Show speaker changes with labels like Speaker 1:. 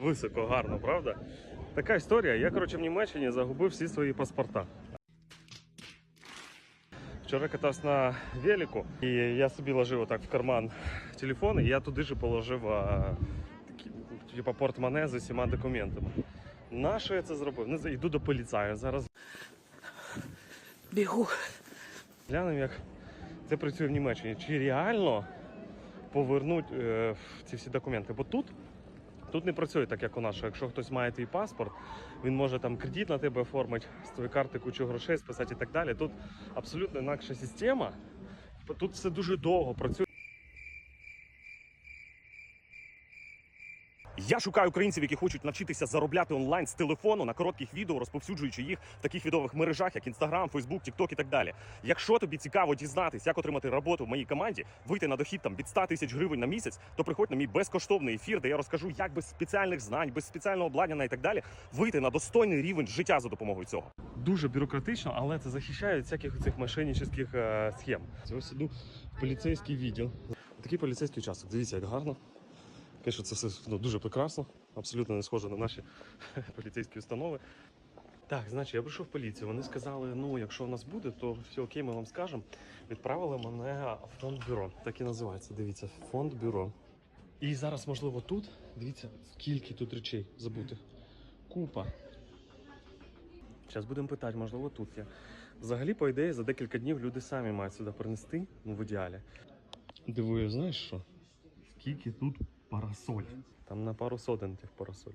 Speaker 1: Високо, гарно, правда? Така історія. Я, коротше, в Німеччині загубив всі свої паспорта. Вчора катався на велику, і я собі ложив отак в карман телефон, і я туди ж положив а, такі, типа портмоне з усіма документами. На що я це зробив? Не знаю, йду до поліцаю. Зараз
Speaker 2: Бігу.
Speaker 1: глянемо, як це працює в Німеччині. Чи реально повернуть е, ці всі документи? Бо тут, тут не працює так, як у нас. Якщо хтось має твій паспорт, він може там кредит на тебе оформити, з твоєї карти кучу грошей списати і так далі. Тут абсолютно інакша система. Тут все дуже довго працює.
Speaker 3: Я шукаю українців, які хочуть навчитися заробляти онлайн з телефону на коротких відео, розповсюджуючи їх в таких відових мережах, як Instagram, Facebook, TikTok і так далі. Якщо тобі цікаво дізнатись, як отримати роботу в моїй команді, вийти на дохід там від 100 тисяч гривень на місяць, то приходь на мій безкоштовний ефір, де я розкажу, як без спеціальних знань, без спеціального обладнання і так далі вийти на достойний рівень життя за допомогою цього.
Speaker 1: Дуже бюрократично, але це захищає від всяких цих мошеннических е, схем. Ось іду в поліцейський відділ. Такий поліцейський участок. Дивіться, як гарно. Звісно, це все ну, дуже прекрасно, абсолютно не схоже на наші поліцейські установи. Так, значить, я прийшов в поліцію. Вони сказали, ну, якщо у нас буде, то все окей, ми вам скажемо. Відправили мене в фонд бюро. Так і називається. Дивіться, фонд бюро. І зараз, можливо, тут. Дивіться, скільки тут речей забути. Купа. Зараз будемо питати, можливо, тут є. Взагалі, по ідеї, за декілька днів люди самі мають сюди принести, ну в ідеалі. Дивую, знаєш що? Скільки тут парасоль? Там на пару сотен тих парасоль.